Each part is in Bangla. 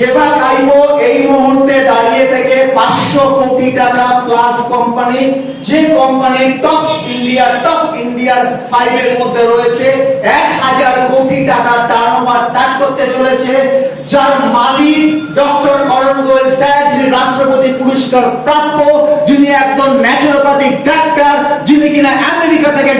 কেবা কাইমো এই মুহূর্তে দাঁড়িয়ে থেকে পাঁচশো কোটি টাকা প্লাস কোম্পানি যে কোম্পানি টপ ইন্ডিয়া, টপ ইন্ডিয়ার ফাইভের মধ্যে রয়েছে, এক হাজার কোটি টাকা টার্ন ওভার টাচ করতে চলেছে, যার মালিক ডক্টর অরুণ গোয়েল স্যার, যিনি রাষ্ট্রপতি পুরস্কার প্রাপ্য যিনি একজন ন্যাচুরোপ্যাথিক ডাক্তার যিনি কিনা আমেরিকা থেকে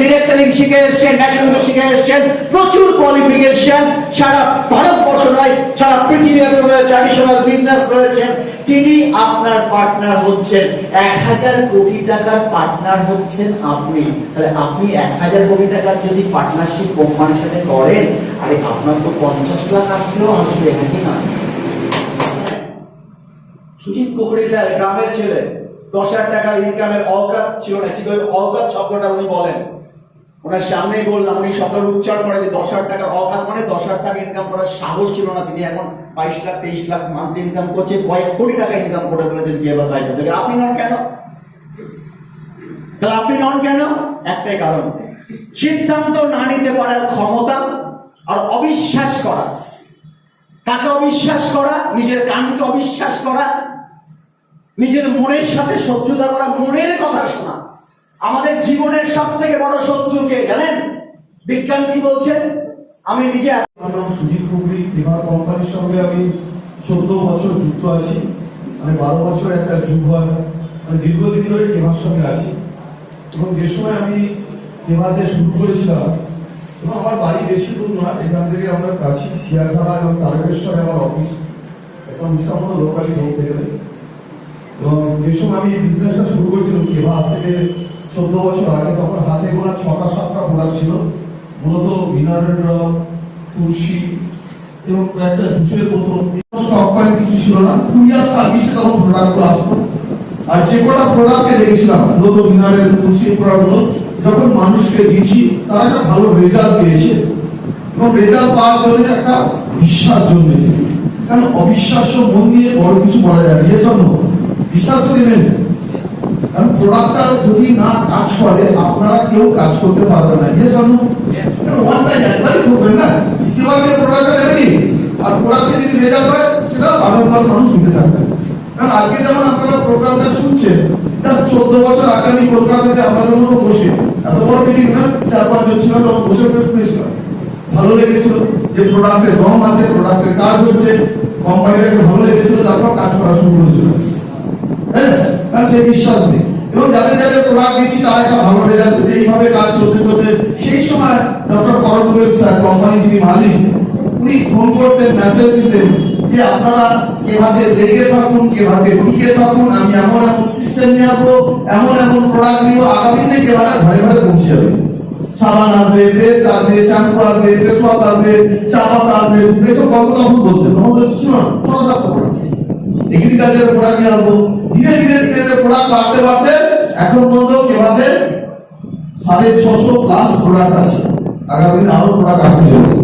শিখে এসেছেন ন্যাশনাল শিখে এসেছেন, প্রচুর কোয়ালিফিকেশন সারা ভারতবর্ষ নয়, সারা পৃথিবীর ট্র্যাডিশনাল বিজনেস রয়েছেন তিনি আপনার পার্টনার হচ্ছেন। এক হাজার কোটি টাকার পার্টনার হচ্ছেন আপনি। তাহলে আপনি এক হাজার কোটি টাকার যদি পার্টনারশিপ কোম্পানির সাথে করেন, আরে আপনার তো পঞ্চাশ লাখ আসলেও আসবে নাকি না? সুজিত স্যার, গ্রামের ছেলে। দশ হাজার টাকার ইনকামের অকাত ছিল না। ঠিক অকাত শব্দটা উনি বলেন। ওনার সামনেই বললাম, উনি শব্দের উচ্চারণ করে যে দশ হাজার টাকার অকাত মানে দশ হাজার টাকা ইনকাম করার সাহস ছিল না। তিনি এখন বাইশ লাখ, তেইশ লাখ মান্থলি ইনকাম করছে, কয়েক কোটি টাকা ইনকাম করে ফেলেছেন বিয়েবার লাইফ থেকে। আপনি নন কেন? তাহলে আপনি নন কেন? একটাই কারণ, সিদ্ধান্ত না নিতে পারার ক্ষমতা আর অবিশ্বাস করা। কাকে অবিশ্বাস করা? নিজের কানকে অবিশ্বাস করা। নিজের মনের সাথে শত্রুতা করা, মনের কথা শোনা। আমাদের জীবনের সব থেকে বড় শত্রুকে জানেন? বিজ্ঞান কি বলছেন আমি নিজে সুজিত কুবরি বিমা কোম্পানির সঙ্গে আমি চোদ্দ বছর যুক্ত আছি। মানে বারো বছর একটা যুগ হয়। মানে দীর্ঘদিন ধরে টেমার সঙ্গে আছি। এবং যে সময় আমি টেমাতে শুরু করেছিলাম আমার বাড়ি বেশি দূর নয়, এখান থেকে আমরা কাছি শিয়াখানা এবং তারকেশ্বরে আমার অফিস একদম বিশাল লোকালি বলতে গেলে এবং যে সময় আমি বিজনেসটা শুরু করেছিলাম কেবা আজ থেকে চোদ্দ বছর আগে, তখন হাতে গোনা ছটা, সাতটা প্রোডাক্ট ছিল। মূলত ভিনারের ড্রপ তুলসী এবং স্টক কিছু ছিল না। কুরিয়ার সার্ভিসে তখন প্রোডাক্টগুলো আসতো। আর যে কটা প্রোডাক্টকে দেখেছিলাম তুলসী প্রোডাক্টগুলো যখন মানুষকে দিচ্ছি তারা একটা ভালো রেজাল্ট পেয়েছে। এবং রেজাল্ট পাওয়ার জন্য একটা বিশ্বাস জন্মেছে। কারণ অবিশ্বাস্য মন নিয়ে বড় কিছু বলা যায় না। নো? বিশ্বাস তো দেবেন কারণ প্রোডাক্টটা যদি না কাজ করে, আপনারা কেউ কাজ করতে পারবে না। Yes or no? ওয়ান চার পাঁচ জন শুনেছিলাম। ভালো লেগেছিল যে প্রোডাক্টের দম আছে প্রোডাক্টের কাজ হচ্ছে কোম্পানিটাকে ভালো লেগেছিল, তারপর কাজ করা শুরু করেছিল। হ্যাঁ কারণ বিশ্বাস নেই। এবং যাদের যাদের প্রোডাক্ট দিচ্ছি তারা একটা ভালো রেজাল্ট যে এইভাবে কাজ চলতে চলতে সেই সময় ডক্টর করণ স্যার কোম্পানি যিনি মালিক, উনি ফোন করতেন মেসেজ দিতেন যে আপনারা এভাবে লেগে থাকুন, এভাবে টিকে থাকুন, আমি এমন এমন সিস্টেম নিয়ে আসব, এমন এমন প্রোডাক্ট নিয়ে আগামী দিনে কেবাটা ঘরে ঘরে পৌঁছে যাবে। সাবান আসবে পেস্ট আসবে শ্যাম্পু আসবে ফেস আসবে, চা আসবে, এসব গল্প তখন বলতেন। আমাদের ছিল না ছোট এগ্রিকালচার প্রোডাক্ট নিয়ে আসব ধীরে ধীরে ধীরে ধীরে প্রোডাক্ট বাড়তে বাড়তে এখন পর্যন্ত কেবাতে সাড়ে ছশো প্লাস প্রোডাক্ট আছে। আগামী দিন আরও আসতে চলেছে।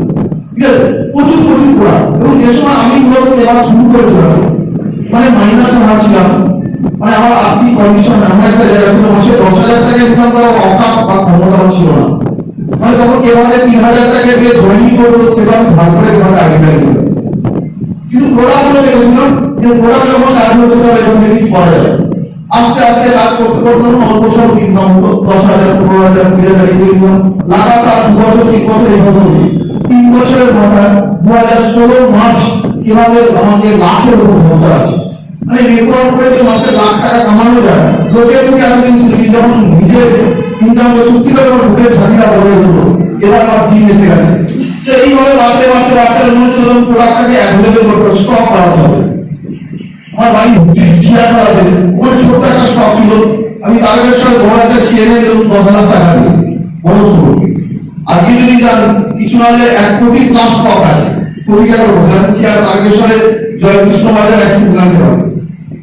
ঠিক আছে? প্রচুর প্রচুর প্রোডাক্ট এবং যে সময় আমি মূলত কেবা শুরু করেছিলাম মানে মাইনাসে আমার ছিলাম মানে আমার আর্থিক কন্ডিশন এমন একটা জায়গা ছিল মাসে দশ হাজার টাকা ইনকাম করার অকাপ বা ক্ষমতাও ছিল না। মানে তখন কেবাতে তিন হাজার টাকা দিয়ে জয়েনিং করব সেটা আমি ধার করে কেবাতে আগে গেছিলাম কিন্তু প্রোডাক্টগুলো দেখেছিলাম ষোলো মার্চ লাখের মানে নেটওয়ার্ক করে কামানো যায়, লোকে লোকে এতদিন শুনেছি যখন নিজের ইনকাম করে সত্যি করে এবার আমার দিন এসে গেছে। তো এইভাবে বাড়তে বাড়তে স্টক করাতে হবে। আমার বাড়ি শিয়াখানা আছে ওখানে ছোট্ট একটা স্টক ছিল। আমি তারকের সঙ্গে বড় একটা সিএনএ দিলাম দশ হাজার টাকা দিয়ে বড় শুরু আজকে যদি যান, কিছু না হলে এক কোটি প্লাস স্টক আছে। কোটি উপর যান সিয়ার তারকেশ্বরে জয় বাজার অ্যাক্সিস ব্যাংকের আছে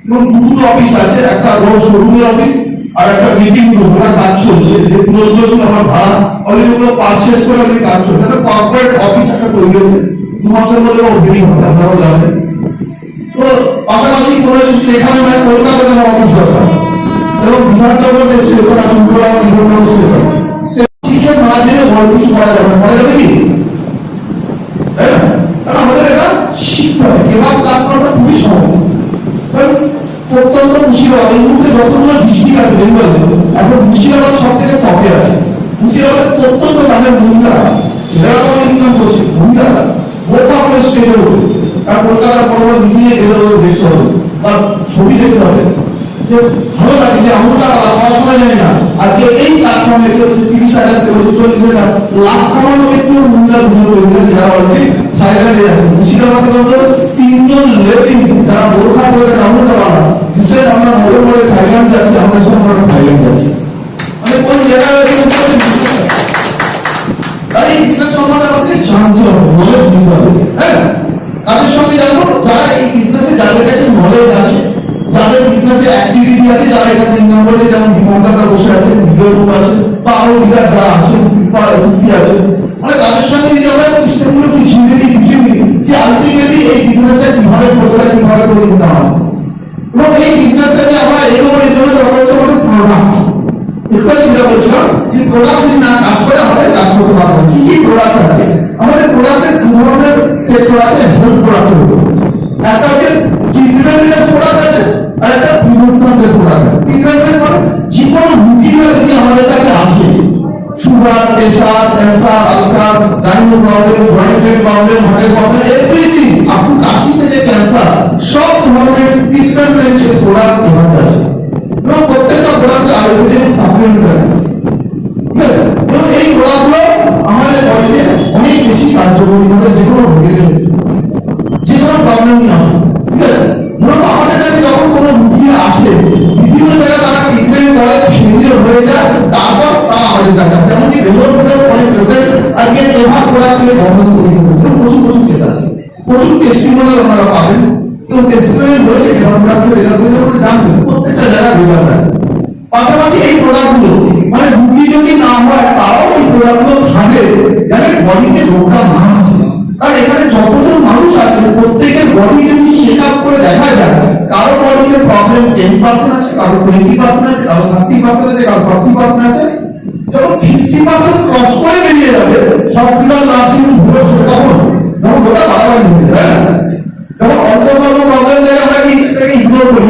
এবং দুটো অফিস আছে, একটা বড় শোরুমের অফিস আর একটা মিটিং রুম ওটা কাজ চলছে। যে পুরো ছিল আমার ভাড়া অলরেডি পারচেস করে আমি কাজ চলছে। একটা কর্পোরেট অফিস একটা তৈরি হয়েছে। দু মাসের মধ্যে ওপেনিং হবে, আপনারাও জানেন। পাশাপাশি কোনো সূত্রে এখানে মানে শিখে না। যাবে না? যাবে কাজ করাটা খুবই সহজ। প্রত্যন্ত মুর্শিদাবাদ যতগুলো ডিস্ট্রিক্ট আছে, বেঙ্গলে, এখন মুর্শিদাবাদ সব থেকে টপে আছে। মুর্শিদাবাদ প্রত্যন্ত গ্রামের মহিলারা সেটা ইনকাম করছে মহিলারা বোকা করে স্টেজের উপরে। আর কলকাতার বড় বড় মিটিং গেলে ওদের দেখতে হবে। বা ছবি দেখতে হবে। যে ভালো লাগে যে আমরা তারা পড়াশোনা জানি না। আজকে এই প্ল্যাটফর্মে কেউ তিরিশ হাজার থেকে চল্লিশ হাজার লাখ ব্যক্তিও মহিলা দুজন রয়েছে। যারা অলরেডি থাইল্যান্ডে আছে মুর্শিদাবাদে তিনজন লেডিস যারা বোরখা পরে আমরা তারা বিশেষ আমরা মনে মনে থাইল্যান্ড যাচ্ছি আমাদের সঙ্গে আমরা থাইল্যান্ড যাচ্ছি। মানে কোন জায়গায়? তাই বিজনেস সম্বন্ধে আমাদের জানতে হবে নলেজ হবে। হ্যাঁ? কাদের সঙ্গে জানব যারা এই বিজনেসে যাদের কাছে নলেজ আছে, যাদের বিজনেসে অ্যাক্টিভিটি আছে, যারা এখানে ইনকাম করে যেমন দীপঙ্করদা বসে আছে বিজয় আছে বা আরও লিডার যারা আছে, শিল্পা শিল্পী আছে মানে তাদের সঙ্গে যদি আমরা সিস্টেমগুলো একটু ঝিঁড়ে নিই বুঝে নিই, যে আলটিমেটলি এই বিজনেসে কীভাবে করতে হয়, কীভাবে করে দিতে হবে এবং এই বিজনেসটাকে আমরা এগোবার জন্য দরকার হচ্ছে আমাদের প্রোডাক্ট এখানে যেটা বলছিলাম, যে প্রোডাক্ট যদি না কাজ করে, আমাদের কাজ করতে পারব। কি কি প্রোডাক্ট আছে? আমাদের প্রোডাক্টের দু ধরনের সেক্টর আছে হেলথ প্রোডাক্ট একটা হচ্ছে ট্রিটমেন্ট প্রোডাক্ট আছে, আর একটা বেস প্রোডাক্ট আছে। ট্রিটমেন্ট বেস মানে যে কোনো রুগীরা যদি আমাদের কাছে আসে। Sugar pressure cancer ulcer gyno problem জয়েন্টের প্রবলেম হার্টের প্রবলেম এভরিথিং আপনি কাশি থেকে ক্যান্সার সব ধরনের ট্রিটমেন্ট রেঞ্জের প্রোডাক্ট আমাদের আছে এবং প্রত্যেকটা প্রোডাক্ট আয়ুর্বেদিক সাপ্লিমেন্ট আছে। এই প্রোডাক্টগুলো আমাদের বডিতে অনেক বেশি কার্যকরী মানে যে কোনো রোগের ক্ষেত্রে যে কোনো প্রবলেম আছে? মূলত আমাদের কাছে যখন কোনো রুগী আসে, বিভিন্ন জায়গায় তারা ট্রিটমেন্ট করে সিরিয়াল হয়ে যায়, তারপর তারা আমাদের কাছে আসে। এমনকি ভেলোর ভেতর অনেক পেশেন্ট আজকে এভার প্রোডাক্ট থেকে বন্ধন করে প্রচুর প্রচুর কেস আছে। প্রচুর টেস্টিমোনিয়াল আপনারা পাবেন। কেউ টেস্টিমোনিয়াল বলেছে প্রোডাক্ট রেজাল্ট যাবে জানবেন প্রত্যেকটা জায়গায় রেজাল্ট আছে। পাশাপাশি এই প্রোডাক্টগুলো মানে রুগী যদি না হয়, তারাও এই প্রোডাক্টগুলো যাতে বডিতে রোগটা না আসে কারণ এখানে যতজন মানুষ আছে, প্রত্যেকের বডি যদি চেক আপ করে দেখা যায়, কারও বডিতে প্রবলেম টেন পার্সেন্ট আছে, কারও টোয়েন্টি পার্সেন্ট আছে, কারও থার্টি পার্সেন্ট আছে, কারও ফর্টি পার্সেন্ট আছে। যখন ফিফটি পার্সেন্ট ক্রস করে বেরিয়ে যাবে হসপিটাল নার্সিং ভুলে তখন তখন ওটা বাড়াবাড়ি হয়ে যাবে হ্যাঁ? যখন অল্প স্বল্প প্রবলেম থেকে আমরা কি ইগনোর করি।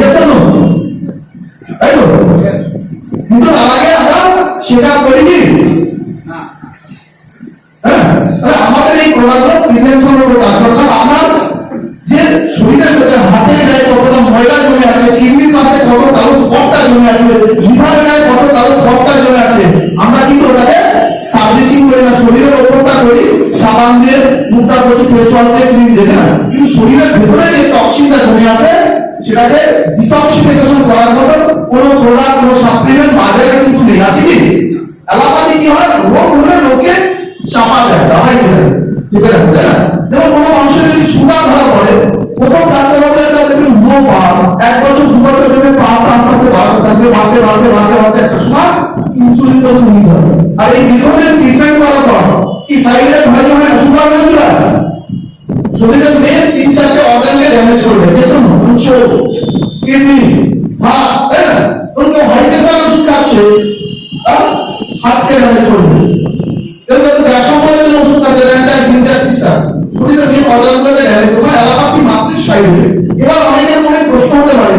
প্রশ্ন হতে পারে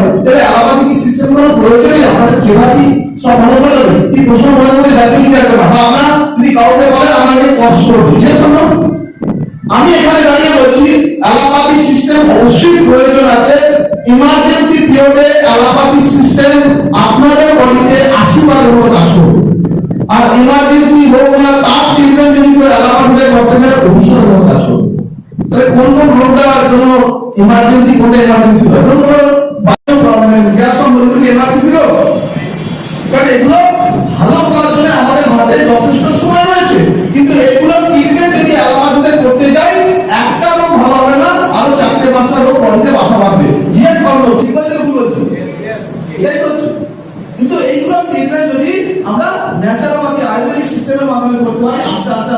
প্রশ্ন আমি এখানে দাঁড়িয়ে বলছি সিস্টেম অবশ্যই প্রয়োজন আছে। ইমার্জেন্সি পিরিয়ডে সিস্টেম আপনাদের বডিতে আশি বারের মতো কাজ আর ইমার্জেন্সি রোগ না, তার ট্রিটমেন্ট যদি কেউ করতে গেলে ভবিষ্যৎ মতো তাহলে কোন কোন রোগটার জন্য ইমার্জেন্সি কোনটা ইমার্জেন্সি হয় বায়ু প্রবলেম গ্যাস সম্বন্ধে কি ইমার্জেন্সি রোগ কারণ এগুলো ভালো করার জন্য আমাদের হাতে যথেষ্ট সময় রয়েছে। কিন্তু এগুলো ট্রিটমেন্ট যদি অ্যালোপ্যাথিতে করতে যাই, একটা লোক ভালো হবে না, আরও চারটে পাঁচটা লোক বডিতে বাসা বাঁধবে। ইয়েস করল ঠিক না ভুল এটাই হচ্ছে। কিন্তু এইগুলো ট্রিটমেন্ট যদি আমরা ন্যাচারালি আয়ুর্বেদিক সিস্টেমের মাধ্যমে করতে পারি, আস্তে আস্তে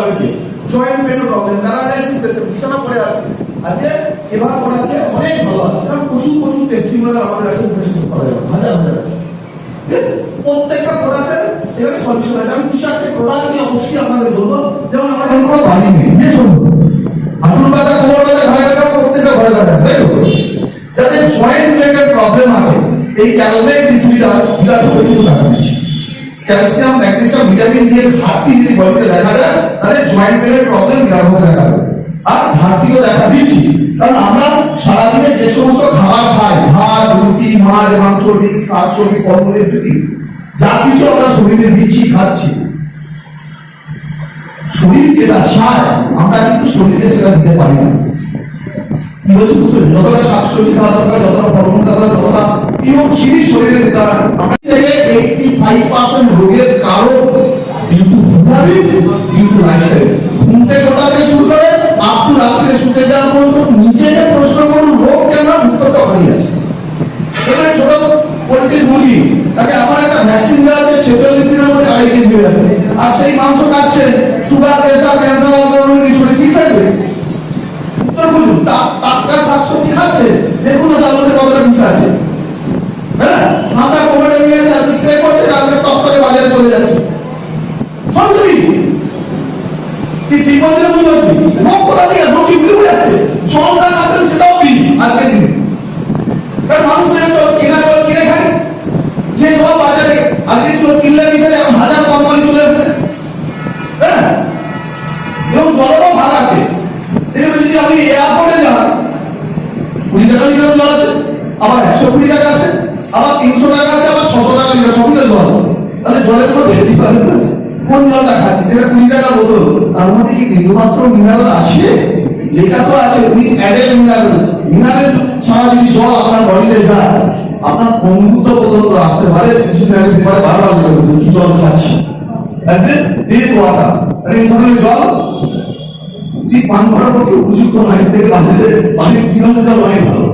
আছে সুগারের জয়েন্ট পেনের প্রবলেম প্যারালাইসিস পেশেন্ট বিছানা পড়ে আছে আজকে এবার প্রোডাক্টে অনেক ভালো আছে। কারণ প্রচুর প্রচুর টেস্টিমোনিয়াল আমাদের আছে উপস্থিত করা যাবে হাজার হাজার আছে। প্রত্যেকটা প্রোডাক্টের এখানে সলিউশন আছে। আমি বিশ্বাস করি প্রোডাক্ট নিয়ে অবশ্যই আপনাদের বলব। যেমন আমাদের কোনো বাড়ি নেই। যে শুনুন হাতুর পাতা কোমর পাতা ঘরে প্রত্যেকটা তাই তো যাদের জয়েন্ট রিলেটেড প্রবলেম আছে এই ক্যালবে পৃথিবীটা বিরাট দেখা দিচ্ছে ক্যালসিয়াম, ম্যাগনেসিয়াম, ভিটামিন ডি এর ঘাটতি যদি বডিতে দেখা যায়, তাহলে জয়েন্ট পেনের প্রবলেম বড় দেখা যাবে আর ঘাটতিও দেখা দিচ্ছি কারণ আমরা সারাদিনে যে সমস্ত খাবার খাই, ভাত, রুটি, মাছ, মাংস, ডিম, শাক সবজি ফলমূলের প্রতি যা কিছু আমরা শরীরে দিচ্ছি খাচ্ছি। শরীর যেটা চায়, আমরা কিন্তু শরীরে সেটা দিতে পারি না? যতটা শাকসবজি খাওয়া দরকার, যতটা ফলমূল খাওয়া দরকার উত্তরটা হারিয়ে আছে? আর সেই মাংস খাচ্ছেন সুগার প্রেশার ক্যান্সার শরীর ঠিক থাকবে। উত্তর বলুন তা- টাটকা শাকসবজি দেখুন তার মধ্যে মাথা কোমরে নিয়ে গেছে আর স্প্রে করছে, তারপরে টপ করে বাজারে চলে যাচ্ছে। সব তুমি ঠিক বলছে জল খাচ্ছি। জল? তুই পান করার পক্ষে উপযুক্ত নয় থেকে বাহিরে বাহির জীবনে যাওয়া অনেক ভালো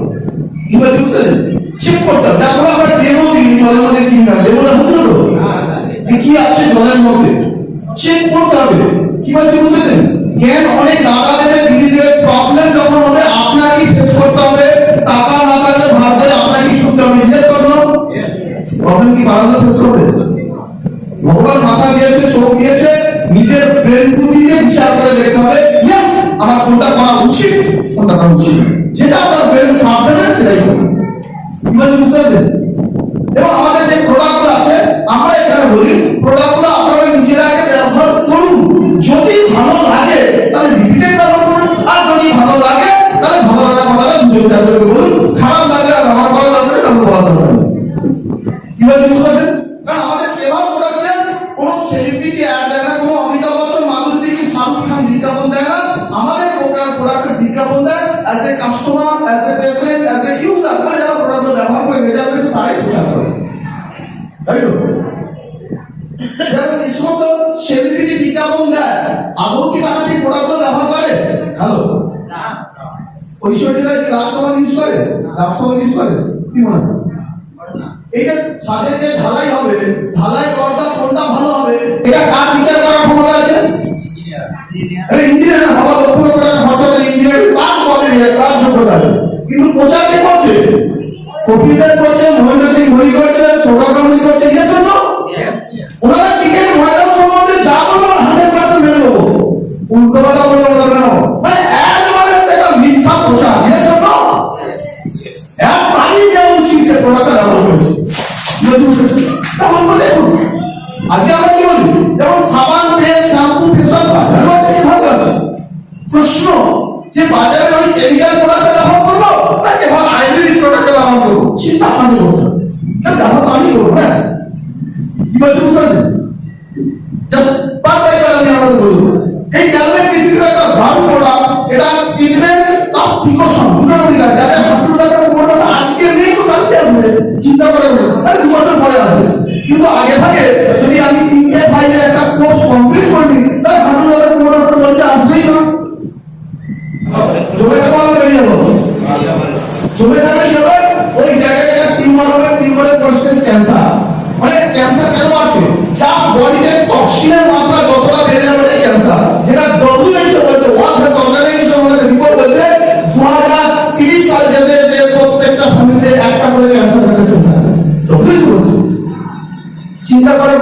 কি বলছি বুঝতে চেক করতে হবে। তারপরে আমরা ডেমো দিই জলের মধ্যে কি না? হচ্ছে তো? কি আছে জলের মধ্যে? চেক করতে হবে। কি as a customer as a patient as a user মানে যারা প্রোডাক্ট ব্যবহার করে তারাই করে তাই তো? যারা এই সমস্ত সেলিব্রিটি বিজ্ঞাপন দেয় আদৌ কি তারা সেই প্রোডাক্টগুলো ব্যবহার করে? হ্যালো? ঐশ্বর্যটা কি রাজসভা ইউজ করে? রাজসভা ইউজ করে? কি মনে হয়? এটা ছাদের যে ঢালাই বলে কার যোগ্যতা আছে কিন্তু প্রচার কে করছে? কপিদার করছে, মহেন্দ্র সিং ধোনি করছে সোনা গাঙ্গুলি করছে এর অর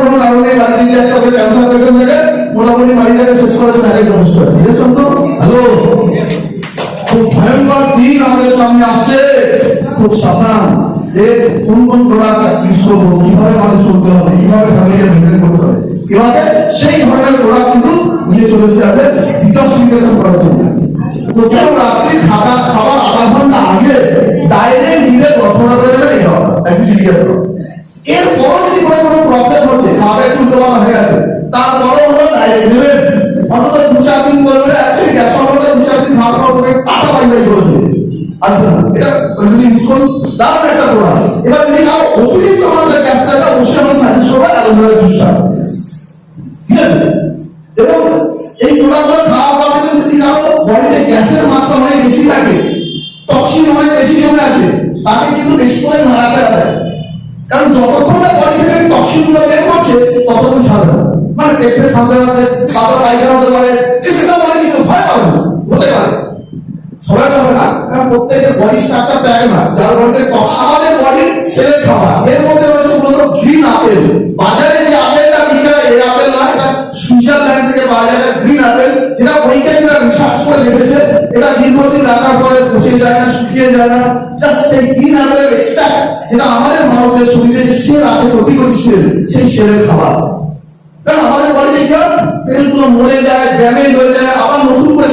কোনো কারণ বাড়িতে একটা করে ক্যান্সার পেশেন্ট থাকে মোটামুটি বাড়িটাকে শেষ জন্য আগে যথেষ্ট আছে বুঝেছেন তো হ্যালো ভয়ঙ্কর দিন আমাদের সামনে আসছে। খুব সাবধান। যে কোন কোন প্রোডাক্ট ইউজ করব, কীভাবে আমাদের চলতে হবে, কীভাবে ফ্যামিলিকে মেনটেন করতে হবে। কীভাবে সেই ধরনের প্রোডাক্ট কিন্তু নিয়ে চলে যাবে ডিটক্সিফিকেশন করার জন্য। তো রাত্রি খাতা খাবার আধা ঘণ্টা আগে ডাইরেক্ট দিলে দশ পনেরো করে দেবেন এটা এর পরও যদি কোনো কোনো প্রবলেম হচ্ছে খাবার একটু উল্টোপাল্টা হয়ে গেছে, তারপরে হলো ডাইরেক্ট নেবেন অন্তত দু চার দিন করবে অ্যাকচুয়ালি গ্যাস সম্পর্কে দু চার দিন খাওয়ার পর করে পাতা বাই বাই করে দেবে। আসবে না। এটা যদি ইউজ করুন। দারুণ একটা প্রোডাক্ট। এবার যদি খাও, অতিরিক্ত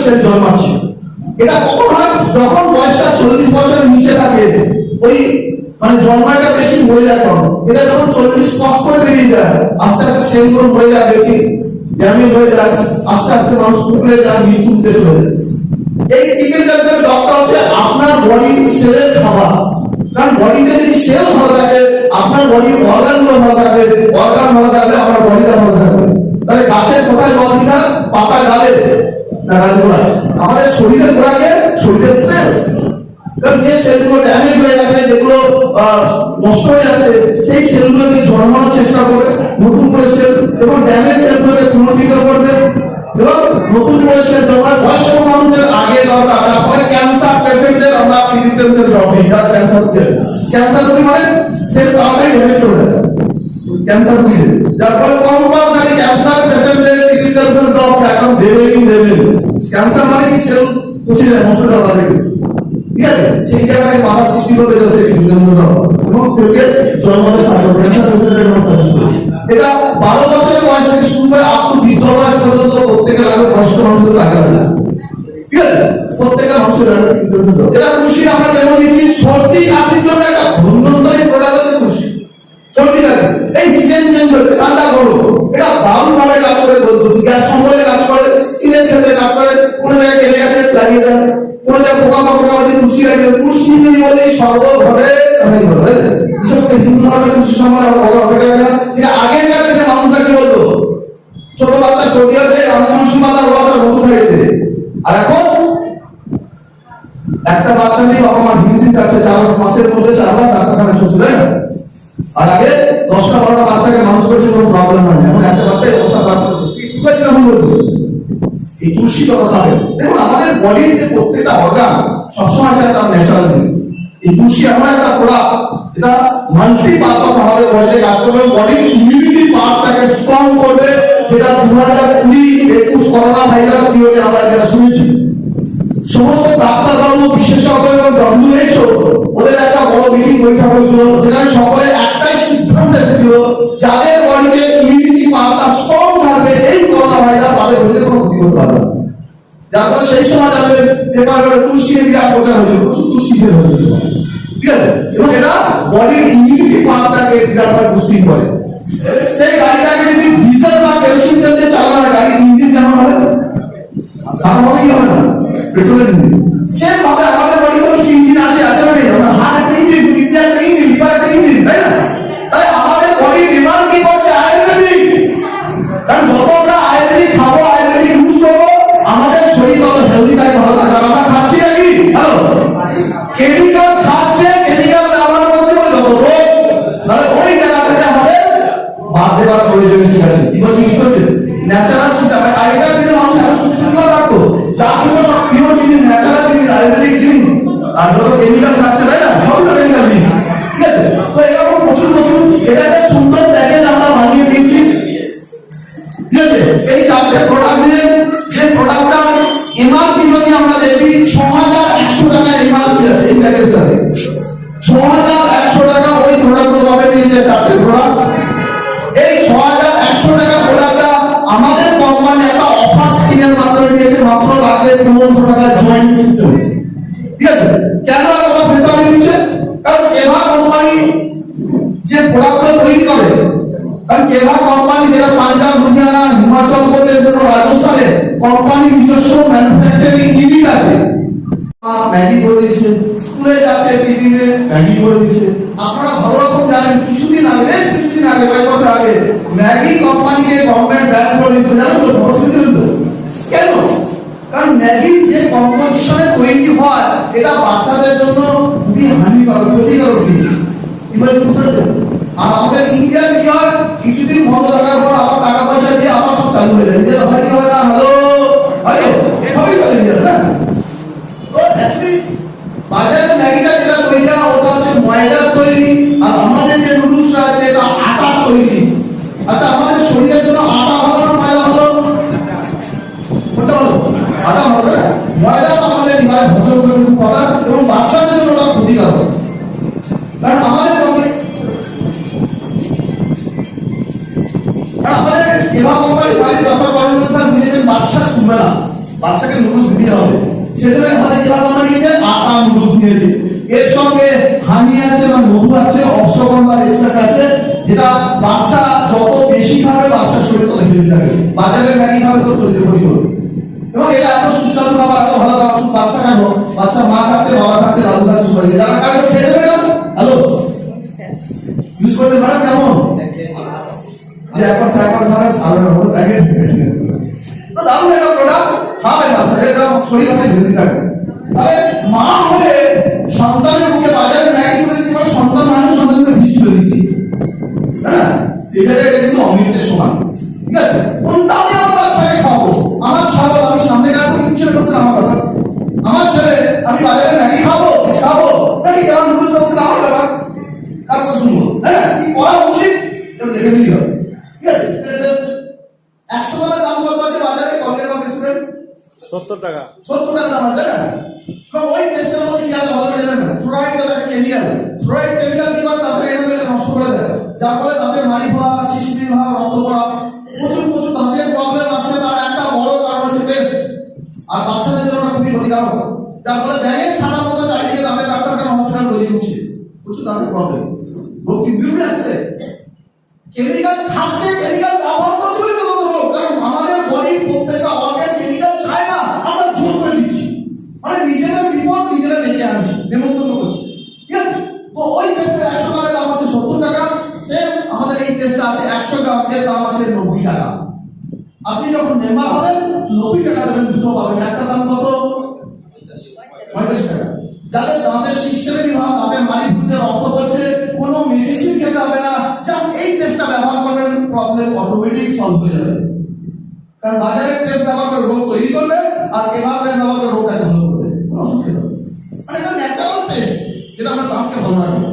নতুন জন্মাচ্ছে এটা কখন হয়? যখন বয়সটা চল্লিশ বছরের নিচে থাকে, ওই মানে জন্মাটা বেশি মরে যায় এটা যখন চল্লিশ ক্রস করে বেরিয়ে যায়, আস্তে আস্তে সেলগুলো মরে যায় বেশি। ড্যামেজ হয়ে যায়, আস্তে আস্তে মানুষ কুকড়ে যায় মৃত্যুতে চলে যায়। এই টিপিক্যাল ডক্টর হচ্ছে আপনার বডির সেলের খাবার। কারণ বডিতে যদি সেল ভালো থাকে, আপনার বডির অর্গানগুলো ভালো থাকবে অর্গান ভালো থাকলে আপনার বডিটা ভালো থাকবে। তাহলে গাছের কোথায় জল দিতে? পাতা ডালে। আমাদের শরীরের গোড়াকে শরীরের সেল কারণ যে সেলগুলো ড্যামেজ হয়ে যাচ্ছে যেগুলো নষ্ট হয়ে যাচ্ছে, সেই সেলগুলোকে জন্মানোর চেষ্টা করবে, নতুন করে সেল এবং ড্যামেজ সেলগুলোকে পুনর্জীবিত করবে। এবং নতুন করে সেল জন্মায় বয়স্ক মানুষদের আগে দরকার তারপরে ক্যান্সার পেশেন্টদের আমরা ফিজিক্যাল জব দিই যার ক্যান্সার ক্যান্সার রোগী মানে সেল তাড়াতাড়ি ড্যামেজ করে যায় ক্যান্সার রোগী যার ফলে কম্পালসারি ক্যান্সার পেশেন্টদের ফিজিক্যাল জব একদম দেবেই দেবেন ক্যান্সার মানে কি? সেল যায় নষ্ট হয়ে যাবে ঠিক আছে? সেই জায়গায় বাধা সৃষ্টি করবে যে সেই বিজ্ঞানগুলো এবং সেলকে জন্মতে সাহায্য করে। ক্যান্সার জন্য সাহায্য করে। এটা বারো বছরের বয়স থেকে শুরু করে আপ টু বৃদ্ধ বয়স পর্যন্ত প্রত্যেকের আগে বয়স্ক মানুষদের লাগে না ঠিক আছে? প্রত্যেকটা মানুষের এটা খুশি আমরা যেমন দিচ্ছি সর্দি কাশির জন্য একটা ধন্যবাদী প্রোডাক্ট হচ্ছে খুশি সর্দি কাশি। এই সিজন চেঞ্জ হচ্ছে ঠান্ডা গরম। এটা দারুণ ভাবে কাজ করে গ্যাস সম্পর্কে কাজ করে করে আছে আছে করে কি আছে একটা বাচ্চা নিয়ে বাবা মা হিমশিম যাচ্ছে চার মাসের মধ্যে চার লাখ ডাক্তারখানা চলছে তাই না? আর আগে দশটা বারোটা বাচ্চাকে মানুষ করছে কোনো প্রবলেম হয় না। এখন একটা বাচ্চা অবস্থা খারাপ ঠিক আছে বলব এই যত খাবে দেখুন, আমাদের বডির যে প্রত্যেকটা অর্গান সবসময় চায় তার ন্যাচারাল জিনিস। এই তুলসী এমন একটা প্রোডাক্ট যেটা মাল্টি পারপাস আমাদের বডিতে কাজ করবে বডির ইমিউনিটি পাওয়ারটাকে স্ট্রং করবে, যেটা দু হাজার কুড়ি, একুশ করোনা ভাইরাস পিরিয়ডে আমরা যেটা শুনেছি। সমস্ত ডাক্তারবাবু বিশেষজ্ঞ এবং ডব্লিউএইচও ওদের একটা বড় মিটিং বৈঠক হয়েছিল যেখানে সকলে একটাই সিদ্ধান্ত এসেছিল যার সেই সময় তাদের পেপার করে তুলসী বিরাট প্রচার হয়েছিল প্রচুর তুলসী সেল হয়েছিল ঠিক আছে? এবং এটা বডির ইমিউনিটি পাওয়ারটাকে বিরাটভাবে পুষ্টি করে সেই গাড়িটাকে যদি ডিজেল বা কেরোসিন তেল দিয়ে চালানো হয়, গাড়ির ইঞ্জিন কেমন হবে? তার হবে কি হবে না? পেট্রোলের ইঞ্জিন সেম ভাবে আমাদের বডিতে কিছু এমআরপি যদি আমরা দেখি ছ হাজার একশো টাকা এমআরপি ছ হাজার আর আমাদের ইন্ডিয়ান কি হয় কিছুদিন বন্ধ রাখার পর আবার টাকা পয়সা দিয়ে আবার সব চালু হয়ে যায়। কি হয় না? হ্যালো হ্যালো বাচ্চাকে নুডলস দিতে হবে। সেজন্য আমাদের কি আমরা নিয়েছে আটা নুডলস নিয়েছি এর সঙ্গে হানি আছে বা মধু আছে অশ্বগন্ধা বা আছে যেটা বাচ্চা যত বেশি খাবে বাচ্চার শরীর তত হেলদি থাকে। বাচ্চাদের গাড়ি খাবে তো শরীরের ক্ষতি করবে। এবং এটা এত সুস্বাদু খাবার এত ভালো খাবার শুধু বাচ্চা কেন? বাচ্চা মা খাচ্ছে বাবা খাচ্ছে দাদু খাচ্ছে সবাই যারা খাবে খেয়ে যাবে হ্যালো? ইউজ করতে পারেন কেমন? Ahorita যার ফলে তাদের মাড়ি ফোলা শিশু বিবাহ রক্ত করা প্রচুর প্রচুর তাদের প্রবলেম আছে, তার একটা বড় কারণ হচ্ছে পেস্ট আর বাচ্চাদের জন্য খুবই ক্ষতিকারক। যার ফলে ব্যাঙের ছাড়ার মতো চারিদিকে তাদের ডাক্তারখানা হসপিটাল গড়িয়ে উঠছে। প্রচুর তাদের প্রবলেম রোগ বিউটি আছে। কেমিক্যাল খাচ্ছে কেমিক্যাল আর এভাবে রোগটাকে ভালো করে কোনো অসুবিধা মানে এটা ন্যাচারাল পেস্ট যেটা আমরা দাঁতকে ভালো রাখবে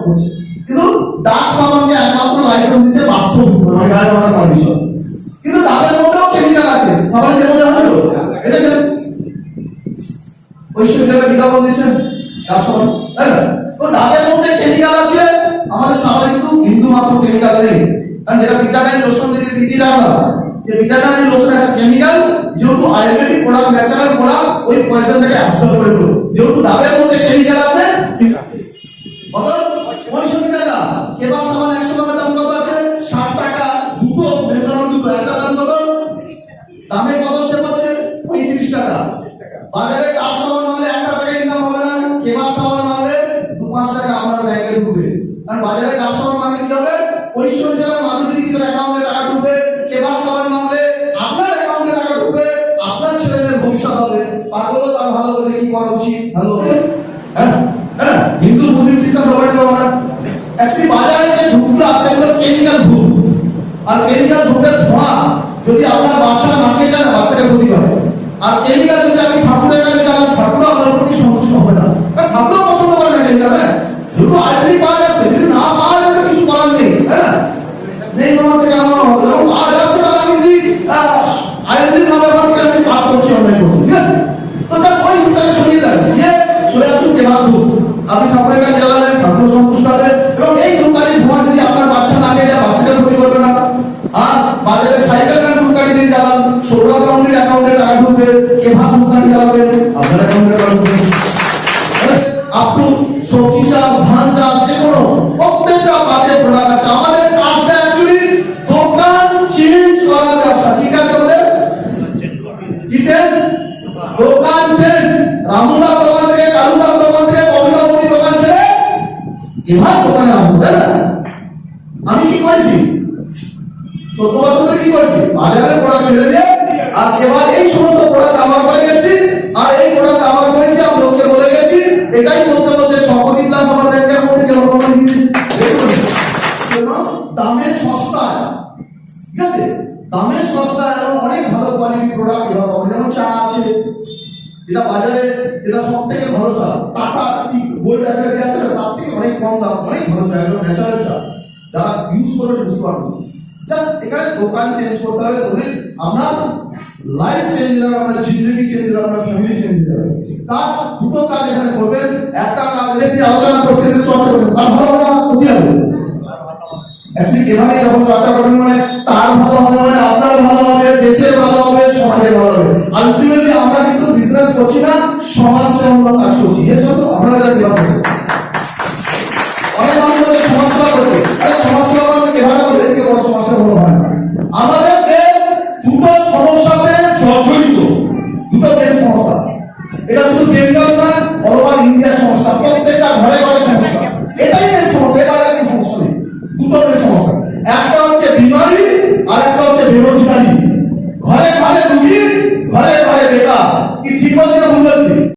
работе. পিতার অ্যাকাউন্টে টাকা ঢুকবে কেবার সবার নামলে আপনার অ্যাকাউন্টে টাকা ঢুকবে, আপনার ছেলেদের ভবিষ্যৎ হবে। পাগল, তার ভালো করে কি করা উচিত? ভালো হ্যাঁ? হ্যাঁ? হিন্দু মুসলিম খ্রিস্টান সবাই পাবো না। অ্যাকচুয়ালি বাজারে যে ধূপগুলো আছে, এগুলো কেমিক্যাল ধূপ আর কেমিক্যাল ধূপের ধোঁয়া, যদি আপনার বাচ্চা মাকে যায়, বাচ্চাকে ক্ষতি করে। আর কেমিক্যাল যদি আমি ঠাকুরের কাছে যাওয়ার প্রত্যেকটা আছে। আমাদের কাজটা অ্যাকচুয়ালি দোকান ঠিক আছে দোকান চেঞ্জ। রামুদার দোকান থেকে দোকান থেকে কবিতা দোকান ছেড়ে এবার দোকানে আসব, তাই আমি কি করেছি? চোদ্দ বছর ধরে কি করেছি? বাজারের জাস্ট এখানে দোকান চেঞ্জ করতে হবে বলে আপনার লাইফ চেঞ্জ হবে আপনার জিন্দগি চেঞ্জ হবে আপনার ফ্যামিলি চেঞ্জ হবে কাজ, দুটো কাজ এখানে করবেন, একটা কাজ লেগে আলোচনা গেলে চর্চা করবেন। তার ভালো না, ক্ষতি হবে। অ্যাকচুয়ালি এভাবে যখন চর্চা করবেন মানে তার ভালো হবে মানে আপনার ভালো হবে, দেশের ভালো হবে, সমাজের ভালো হবে। আলটিমেটলি আমরা কিন্তু বিজনেস করছি না, সমাজ সেবামূলক কাজ করছি। এর সাথে আপনারা যা করছেন। অনেক মানুষ সমাজ সেবা করবে। সমাজ সেবা দুটো